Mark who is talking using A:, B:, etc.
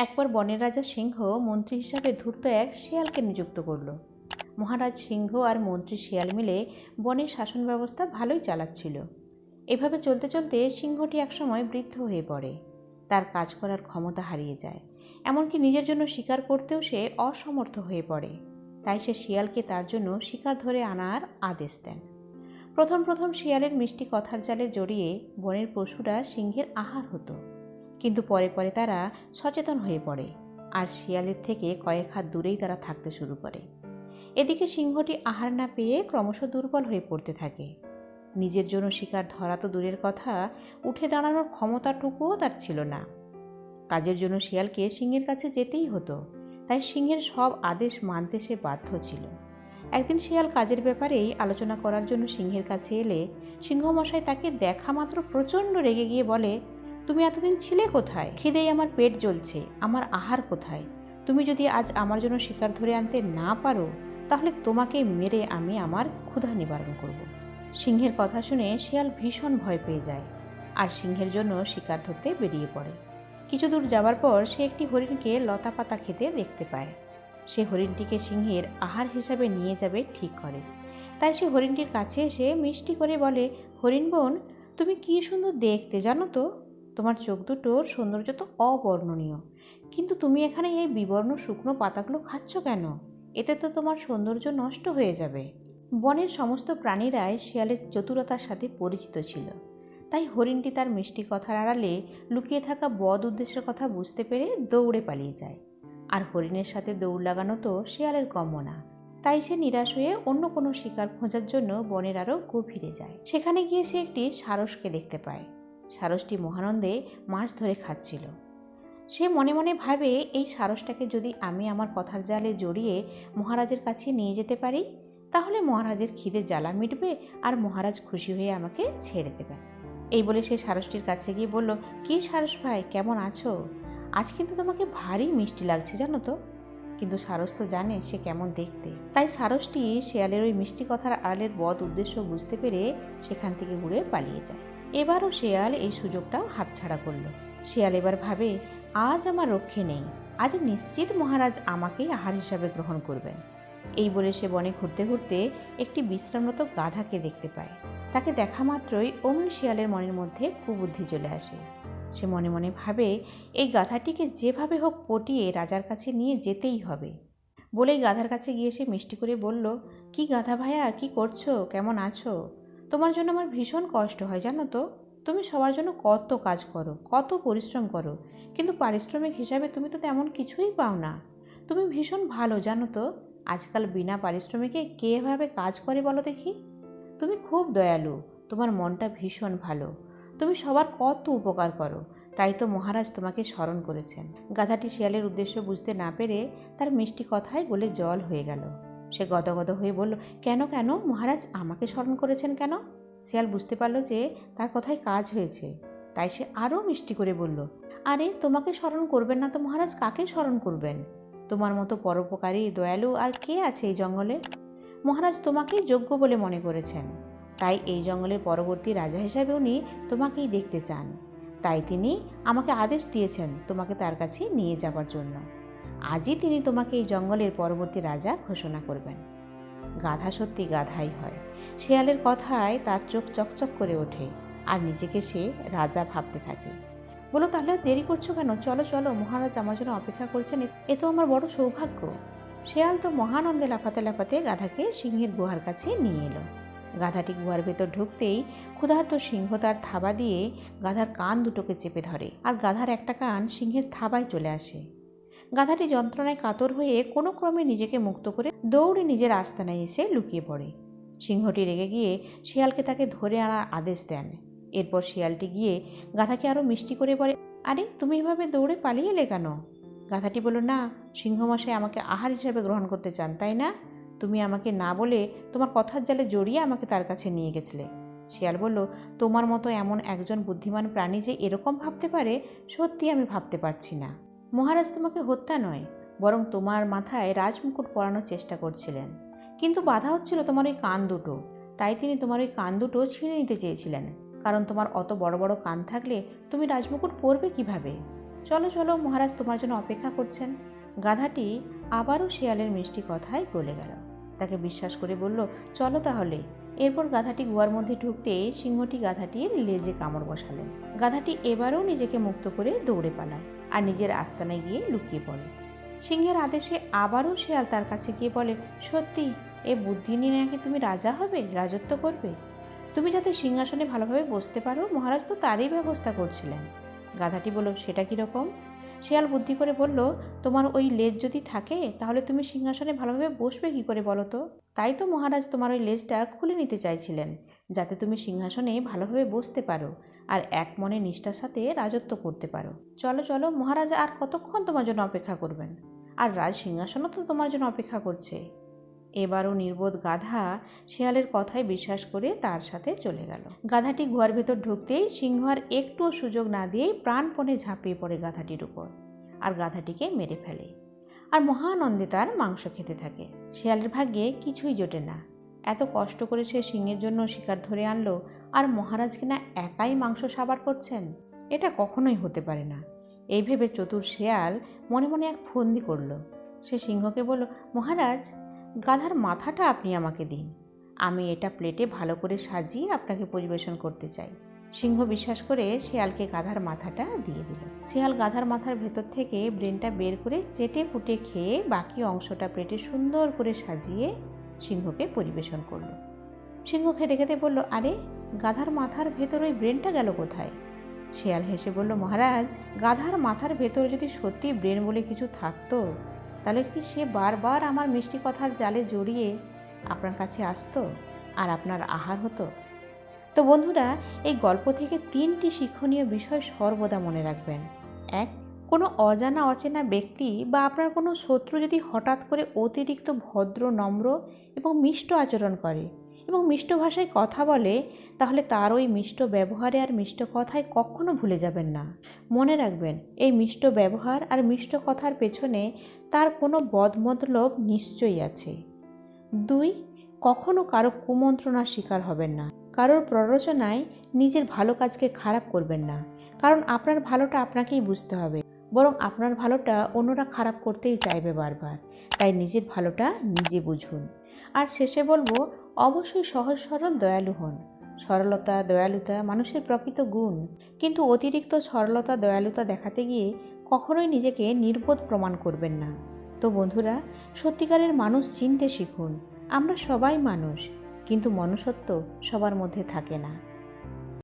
A: একবার বনের রাজা সিংহ মন্ত্রী হিসাবে ধূর্ত এক শিয়ালকে নিযুক্ত করল। মহারাজ সিংহ আর মন্ত্রী শিয়াল মিলে বনের শাসন ব্যবস্থা ভালোই চালাচ্ছিল। এভাবে চলতে চলতে সিংহটি একসময় বৃদ্ধ হয়ে পড়ে। তার কাজ করার ক্ষমতা হারিয়ে যায়। এমনকি নিজের জন্য শিকার করতেও সে অসমর্থ হয়ে পড়ে। তাই সে শিয়ালকে তার জন্য শিকার ধরে আনার আদেশ দেন। প্রথম প্রথম শিয়ালের মিষ্টি কথার জালে জড়িয়ে বনের পশুরা সিংহের আহার হতো। কিন্তু পরে পরে তারা সচেতন হয়ে পড়ে, আর শিয়ালের থেকে কয়েক হাত দূরেই তারা থাকতে শুরু করে। এদিকে সিংহটি আহার না পেয়ে ক্রমশ দুর্বল হয়ে পড়তে থাকে। নিজের জন্য শিকার ধরা তো দূরের কথা, উঠে দাঁড়ানোর ক্ষমতাটুকুও তার ছিল না। কাজের জন্য শিয়ালকে সিংহের কাছে যেতেই হতো, তাই সিংহের সব আদেশ মানতে সে বাধ্য ছিল। একদিন শিয়াল কাজের ব্যাপারেই আলোচনা করার জন্য সিংহের কাছে এলে সিংহমশাই তাকে দেখা মাত্র প্রচণ্ড রেগে গিয়ে বলে তুমি এতদিন ছিলে কোথায়? খিদেই আমার পেট জ্বলছে, আমার আহার কোথায়? তুমি যদি আজ আমার জন্য শিকার ধরে আনতে না পারো, তাহলে তোমাকে মেরে আমি আমার ক্ষুধা নিবারণ করব। সিংহের কথা শুনে শিয়াল ভীষণ ভয় পেয়ে যায়, আর সিংহের জন্য শিকার ধরতে বেরিয়ে পড়ে। কিছু দূর যাওয়ার পর সে একটি হরিণকে লতা পাতা খেতে দেখতে পায়। সে হরিণটিকে সিংহের আহার হিসাবে নিয়ে যাবে ঠিক করে। তাই সে হরিণটির কাছে এসে মিষ্টি করে বলে, হরিণ বোন, তুমি কি সুন্দর দেখতে জানো তো? তোমার চোখ দুটোর সৌন্দর্য তো অবর্ণনীয়। কিন্তু তুমি এখানে এই বিবর্ণ শুকনো পাতাগুলো খাচ্ছ কেন? এতে তো তোমার সৌন্দর্য নষ্ট হয়ে যাবে। বনের সমস্ত প্রাণীরাই শিয়ালের চতুরতার সাথে পরিচিত ছিল। তাই হরিণটি তার মিষ্টি কথার আড়ালে লুকিয়ে থাকা বদ উদ্দেশ্যের কথা বুঝতে পেরে দৌড়ে পালিয়ে যায়। আর হরিণের সাথে দৌড় লাগানো তো শিয়ালের কম্য না তাই সে নিরাশ হয়ে অন্য কোনো শিকার খোঁজার জন্য বনের আরও গভীরে যায়। সেখানে গিয়ে সে একটি সারসকে দেখতে পায়। সারসটি মহানন্দে মাছ ধরে খাচ্ছিল। সে মনে মনে ভাবে, এই সারসটাকে যদি আমি আমার কথার জালে জড়িয়ে মহারাজের কাছে নিয়ে যেতে পারি, তাহলে মহারাজের খিদে জ্বালা মিটবে আর মহারাজ খুশি হয়ে আমাকে ছেড়ে দেবে এই বলে সে সারসটির কাছে গিয়ে বলল, কি সারস ভাই, কেমন আছো? আজ কিন্তু তোমাকে ভারী মিষ্টি লাগছে, জানো তো? কিন্তু সারস তো জানে সে কেমন দেখতে। তাই সারসটি শেয়ালের ওই মিষ্টি কথার আড়ালের বদ উদ্দেশ্য বুঝতে পেরে সেখান থেকে ঘুরে পালিয়ে যায়। এবারও শেয়াল এই সুযোগটাও হাতছাড়া করল। শেয়াল এবার ভাবে, আজ আমার রক্ষে নেই। আজ নিশ্চিত মহারাজ আমাকেই আহার হিসাবে গ্রহণ করবেন। এই বলে সে বনে ঘুরতে ঘুরতে একটি বিশ্রামরত গাধাকে দেখতে পায়। তাকে দেখা মাত্রই অমনি শিয়ালের মনের মধ্যে কুবুদ্ধি চলে আসে। সে মনে মনে ভাবে, এই গাধাটিকে যেভাবে হোক পটিয়ে রাজার কাছে নিয়ে যেতেই হবে। বলেই গাধার কাছে গিয়ে সে মিষ্টি করে বলল, কি গাধা ভাইয়া কি করছ? কেমন আছো? তোমার জন্য আমার ভীষণ কষ্ট হয়, জানো তো? তুমি সবার জন্য কত কাজ করো, কত পরিশ্রম করো, কিন্তু পারিশ্রমিক হিসাবে তুমি তো তেমন কিছুই পাও না। তুমি ভীষণ ভালো, জানো তো? আজকাল বিনা পারিশ্রমিকে কে এভাবে কাজ করে বলো দেখি? তুমি খুব দয়ালু, তোমার মনটা ভীষণ ভালো। তুমি সবার কত উপকার করো, তাই তো মহারাজ তোমাকে স্মরণ করেছেন। গাধাটি শিয়ালের উদ্দেশ্য বুঝতে না পেরে তার মিষ্টি কথায় গলে জল হয়ে গেল। সে গদগদ হয়ে বলল, কেন কেন? মহারাজ, আমাকে স্মরণ করেছেন কেন? শিয়াল বুঝতে পারল যে তার কথায় কাজ হয়েছে। তাই সে আরও মিষ্টি করে বলল, আরে, তোমাকে স্মরণ করবেন না তো মহারাজ? কাকে স্মরণ করবেন? তোমার মতো পরোপকারী, দয়ালু আর কে আছে এই জঙ্গলে? মহারাজ তোমাকেই যোগ্য বলে মনে করেছেন। তাই এই জঙ্গলের পরবর্তী রাজা হিসাবে উনি তোমাকেই দেখতে চান। তাই তিনি আমাকে আদেশ দিয়েছেন তোমাকে তার কাছে নিয়ে যাবার জন্য। আজই তিনি তোমাকে এই জঙ্গলের পরবর্তী রাজা ঘোষণা করবেন। গাধা সত্যি গাধাই হয়। শেয়ালের কথায় তার চোখ চকচক করে ওঠে, আর নিজেকে সে রাজা ভাবতে থাকে। বলো তাহলে, দেরি করছ কেন? চলো চলো, মহারাজ আমার জন্য অপেক্ষা করছেন। এ তো আমার বড় সৌভাগ্য। শেয়াল তো মহানন্দে লাফাতে লাফাতে গাধাকে সিংহের গুহার কাছে নিয়ে এলো। গাধাটি গুহার ভেতর ঢুকতেই ক্ষুধার্ত সিংহ তার থাবা দিয়ে গাধার কান দুটোকে চেপে ধরে, আর গাধার একটা কান সিংহের থাবায় চলে আসে। গাধাটি যন্ত্রণায় কাতর হয়ে কোনো ক্রমে নিজেকে মুক্ত করে দৌড়ে নিজের আস্তানায় এসে লুকিয়ে পড়ে। সিংহটি রেগে গিয়ে শিয়ালকে তাকে ধরে আনার আদেশ দেন। এরপর শিয়ালটি গিয়ে গাধাকে আরও মিষ্টি করে বলে, আরে, তুমি এভাবে দৌড়ে পালিয়ে এলে কেন? গাধাটি বলল, না, সিংহমশাই আমাকে আহার হিসাবে গ্রহণ করতে চান, তাই না? তুমি আমাকে না বলে তোমার কথার জালে জড়িয়ে আমাকে তার কাছে নিয়ে গেছিলে। শিয়াল বলল, তোমার মতো এমন একজন বুদ্ধিমান প্রাণী যে এরকম ভাবতে পারে, সত্যি আমি ভাবতে পারছি না। মহারাজ তোমাকে হত্যা নয়, বরং তোমার মাথায় রাজমুকুট পরানোর চেষ্টা করছিলেন। কিন্তু বাধা হচ্ছিল তোমার ওই কান দুটো। তাই তিনি তোমার ওই কান দুটো ছিঁড়ে নিতে চেয়েছিলেন। কারণ তোমার অত বড় বড় কান থাকলে তুমি রাজমুকুট পরবে কীভাবে? চলো চলো, মহারাজ তোমার জন্য অপেক্ষা করছেন। গাধাটি আবারও শিয়ালের মিষ্টি কথায় গলে গেল। তাকে বিশ্বাস করে বলল, চলো তাহলে। এরপর গাধাটি গুয়ার মধ্যে ঢুকতে সিংহটি গাধাটির লেজে কামড় বসালেন। গাধাটি এবারও নিজেকে মুক্ত করে দৌড়ে পালায়। আর নিজের আস্তানায় গিয়ে লুকিয়ে পড়ে সিংহের আদেশে আবারও শিয়াল তার কাছে গিয়ে বলে, সত্যি, এ বুদ্ধি নিয়ে নাকি তুমি রাজা হবে, রাজত্ব করবে? তুমি যাতে সিংহাসনে ভালোভাবে বসতে পারো, মহারাজ তো তারই ব্যবস্থা করছিলেন। গাধাটি বলল, সেটা কীরকম শিয়াল বুদ্ধি করে বলল, তোমার ওই লেজ যদি থাকে, তাহলে তুমি সিংহাসনে ভালোভাবে বসবে কী করে বলো তো? তাই তো মহারাজ তোমার ওই লেজটা খুলে নিতে চাইছিলেন, যাতে তুমি সিংহাসনে ভালোভাবে বসতে পারো। আর এক মনে নিষ্ঠার সাথে রাজত্ব করতে পারো। চলো চলো, মহারাজ, আর কতক্ষণ তোমার জন্য অপেক্ষা করবেন? আর রাজ সিংহাসনও তো তোমার জন্য অপেক্ষা করছে। এবারও নির্বোধ গাধা শিয়ালের কথায় বিশ্বাস করে তার সাথে চলে গেল। গাধাটি গুহার ভেতর ঢুকতেই সিংহ আর একটুও সুযোগ না দিয়েই প্রাণপণে ঝাঁপিয়ে পড়ে গাধাটির উপর আর গাধাটিকে মেরে ফেলে। আর মহানন্দে তার মাংস খেতে থাকে। শিয়ালের ভাগ্যে কিছুই জোটে না। এত কষ্ট করে সে সিংহের জন্য শিকার ধরে আনলো আর মহারাজ কিনা একাই মাংস সাবার করছেন? এটা কখনোই হতে পারে না। এই ভেবে চতুর শেয়াল মনে মনে এক ফন্দি করল। সে সিংহকে বলল, মহারাজ, গাধার মাথাটা আপনি আমাকে দিন। আমি এটা প্লেটে ভালো করে সাজিয়ে আপনাকে পরিবেশন করতে চাই। সিংহ বিশ্বাস করে শিয়ালকে গাধার মাথাটা দিয়ে দিল। শিয়াল গাধার মাথার ভেতর থেকে ব্রেনটা বের করে চেটে পুটে খেয়ে বাকি অংশটা প্লেটে সুন্দর করে সাজিয়ে সিংহকে পরিবেশন করল। সিংহ খেতে খেতে বলল, আরে গাধার মাথার ভেতর ওই ব্রেনটা গেল কোথায়? শেয়াল হেসে বলল, মহারাজ, গাধার মাথার ভেতর যদি সত্যি ব্রেন বলে কিছু থাকতো, তাহলে কি সে বারবার আমার মিষ্টি কথার জালে জড়িয়ে আপনার কাছে আসতো আর আপনার আহার হতো? তো বন্ধুরা, এই গল্প থেকে তিনটি শিক্ষণীয় বিষয় সর্বদা মনে রাখবেন। এক, কোনো অজানা অচেনা ব্যক্তি বা আপনার কোনো শত্রু যদি হঠাৎ করে অতিরিক্ত ভদ্র, নম্র এবং মিষ্ট আচরণ করে এবং মিষ্ট ভাষায় কথা বলে, তাহলে তার ওই মিষ্ট ব্যবহারে আর মিষ্ট কথায় কখনো ভুলে যাবেন না। মনে রাখবেন, এই মিষ্ট ব্যবহার আর মিষ্ট কথার পেছনে তার কোনো বদমতলব নিশ্চয়ই আছে। দুই, কখনো কারও কুমন্ত্রণার শিকার হবেন না। কারোর প্ররোচনায় নিজের ভালো কাজকে খারাপ করবেন না। কারণ আপনার ভালোটা আপনাকেই বুঝতে হবে। বরং আপনার ভালোটা অন্যরা খারাপ করতেই চাইবে বারবার। তাই নিজের ভালোটা নিজে বুঝুন। আর শেষে বলব অবশ্যই সহজ সরল দয়ালু হন। সরলতা, দয়ালুতা মানুষের প্রকৃত গুণ। কিন্তু অতিরিক্ত সরলতা, দয়ালুতা দেখাতে গিয়ে কখনোই নিজেকে নির্বোধ প্রমাণ করবেন না। তো বন্ধুরা, সত্যিকারের মানুষ চিনতে শিখুন, আমরা সবাই মানুষ, কিন্তু মনুষ্যত্ব সবার মধ্যে থাকে না।